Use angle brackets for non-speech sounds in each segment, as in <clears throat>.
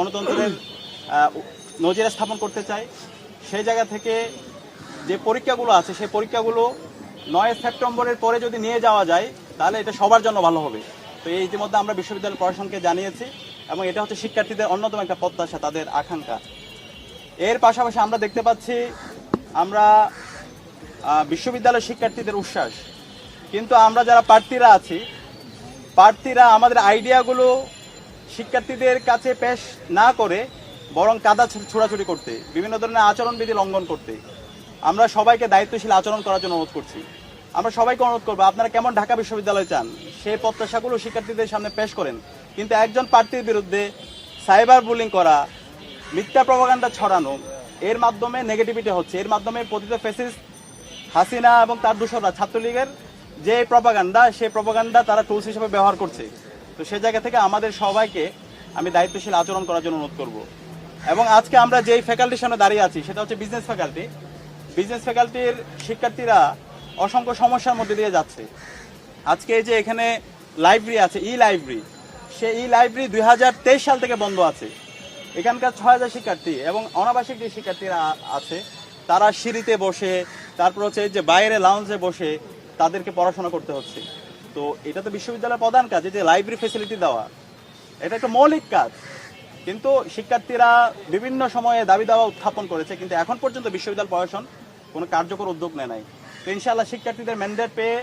গণতন্ত্রের নজির স্থাপন করতে চাই সেই জায়গা থেকে যে পরীক্ষাগুলো আছে, সেই পরীক্ষাগুলো নয় সেপ্টেম্বরের পরে যদি নিয়ে যাওয়া যায়, তাহলে এটা সবার জন্য ভালো হবে। তো এই ইতিমধ্যে আমরা বিশ্ববিদ্যালয় প্রশাসনকে জানিয়েছি এবং এটা হচ্ছে শিক্ষার্থীদের অন্যতম একটা প্রত্যাশা, তাদের আকাঙ্ক্ষা। এর পাশাপাশি আমরা দেখতে পাচ্ছি, আমরা বিশ্ববিদ্যালয় শিক্ষার্থীদের উচ্ছ্বাস। কিন্তু আমরা যারা প্রার্থীরা আছি, প্রার্থীরা আমাদের আইডিয়াগুলো শিক্ষার্থীদের কাছে পেশ না করে বরং কাদা ছোড়াছুড়ি করতে, বিভিন্ন ধরনের আচরণবিধি লঙ্ঘন করতে আমরা সবাইকে দায়িত্বশীল আচরণ করার জন্য অনুরোধ করছি। আমরা সবাইকে অনুরোধ করব, আপনারা কেমন ঢাকা বিশ্ববিদ্যালয় চান? সেই প্রত্যাশাগুলো শিক্ষার্থীদের সামনে পেশ করেন। কিন্তু একজন প্রার্থীর বিরুদ্ধে সাইবার বুলিং করা, মিথ্যা প্রভাকাণ্ডা ছড়ানো, এর মাধ্যমে নেগেটিভিটি হচ্ছে, এর মাধ্যমে প্রতিত ফেসিস হাসিনা এবং তার দূষণরা ছাত্রলীগের যে প্রপাগান্ডা সেই প্রপাগান্ডা তারা টুলস হিসেবে ব্যবহার করছে। তো সে জায়গা থেকে আমাদের সবাইকে আমি দায়িত্বশীল আচরণ করার জন্য অনুরোধ করব। এবং আজকে আমরা যেই ফ্যাকাল্টির সামনে দাঁড়িয়ে আছি, সেটা হচ্ছে বিজনেস ফ্যাকাল্টি বিজনেস ফ্যাকাল্টির শিক্ষার্থীরা অসংখ্য সমস্যার মধ্যে দিয়ে যাচ্ছে। আজকে এই যে এখানে লাইব্রেরি আছে ই লাইব্রেরি সে ই লাইব্রেরি দুই হাজার তেইশ সাল থেকে বন্ধ আছে। এখানকার ছয় হাজার শিক্ষার্থী এবং অনাবাসিক যে শিক্ষার্থীরা আছে, তারা সিঁড়িতে বসে, তারপর হচ্ছে যে বাইরে লাউঞ্জে বসে তাদেরকে পড়াশোনা করতে হচ্ছে। তো এটা তো বিশ্ববিদ্যালয়ের প্রধান কাজ যে লাইব্রেরি ফেসিলিটি দেওয়া। এটা একটা মৌলিক কাজ। কিন্তু শিক্ষার্থীরা বিভিন্ন সময়ে দাবি দাওয়া উত্থাপন করেছে কিন্তু এখন পর্যন্ত বিশ্ববিদ্যালয় প্রশাসন কোনো কার্যকর উদ্যোগ নেয় নাই। তো ইনশাআল্লাহ শিক্ষার্থীদের ম্যান্ডেট পেয়ে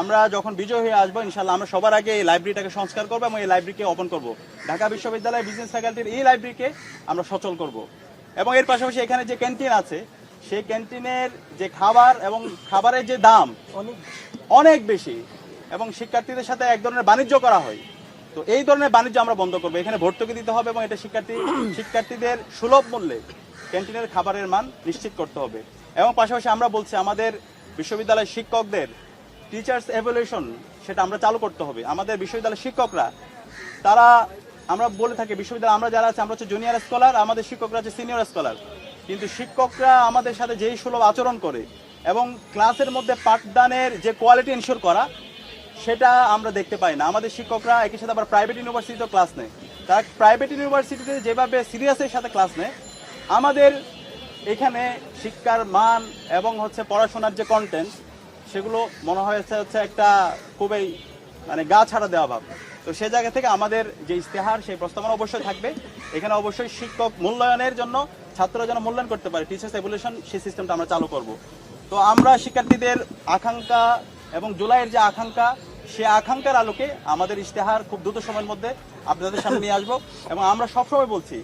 আমরা যখন বিজয় হয়ে আসব ইনশাল্লাহ আমরা সবার আগে এই লাইব্রেরিটাকে সংস্কার করব এবং এই লাইব্রেরিকে ওপেন করব। ঢাকা বিশ্ববিদ্যালয়ের বিজনেস ফ্যাকাল্টির এই লাইব্রেরিকে আমরা সচল করব। এবং এর পাশাপাশি এখানে যে ক্যান্টিন আছে সেই ক্যান্টিনের যে খাবার এবং খাবারের যে দাম অনেক অনেক বেশি। এবং শিক্ষার্থীদের সাথে এক ধরনের বাণিজ্য করা হয়। তো এই ধরনের বাণিজ্য আমরা বন্ধ করব। এখানে ভর্তুকি দিতে হবে এবং এটা শিক্ষার্থী <clears throat> শিক্ষার্থীদের সুলভ মূল্যে ক্যান্টিনের খাবারের মান নিশ্চিত করতে হবে। এবং পাশাপাশি আমরা বলছি আমাদের বিশ্ববিদ্যালয়ের শিক্ষকদের টিচার্স এভলিউশন সেটা আমরা চালু করতে হবে। আমাদের বিশ্ববিদ্যালয়ের শিক্ষকরা তারা আমরা বলে থাকি বিশ্ববিদ্যালয় আমরা যারা আছে আমরা হচ্ছে জুনিয়র স্কলার আমাদের শিক্ষকরা হচ্ছে সিনিয়র স্কলার কিন্তু শিক্ষকরা আমাদের সাথে যেই সুলভ আচরণ করে এবং ক্লাসের মধ্যে পাঠদানের যে কোয়ালিটি ইনশিওর করা সেটা আমরা দেখতে পাই না। আমাদের শিক্ষকরা একই সাথে আবার প্রাইভেট ইউনিভার্সিটিতেও ক্লাস নেয়। তারা প্রাইভেট ইউনিভার্সিটিতে যেভাবে সিরিয়াসের সাথে ক্লাস নেয়, আমাদের এখানে শিক্ষার মান এবং হচ্ছে পড়াশোনার যে কন্টেন্ট সেগুলো মনে হয়েছে হচ্ছে একটা খুবই মানে গা ছাড়া দেওয়া ভাব। তো সে জায়গা থেকে আমাদের যে ইস্তেহার সেই প্রস্তাবনা অবশ্যই থাকবে। এখানে অবশ্যই শিক্ষক মূল্যায়নের জন্য, ছাত্ররা যেন মূল্যায়ন করতে পারে টিচার্স এভলিউশন সেই সিস্টেমটা আমরা চালু করব। তো আমরা শিক্ষার্থীদের আকাঙ্ক্ষা এবং জুলাইয়ের যে আকাঙ্ক্ষা সে আকাঙ্ক্ষার আলোকে আমাদের ইশতেহার খুব দ্রুত সময়ের মধ্যে আপনাদের সামনে নিয়ে আসব এবং আমরা সবসময় বলছি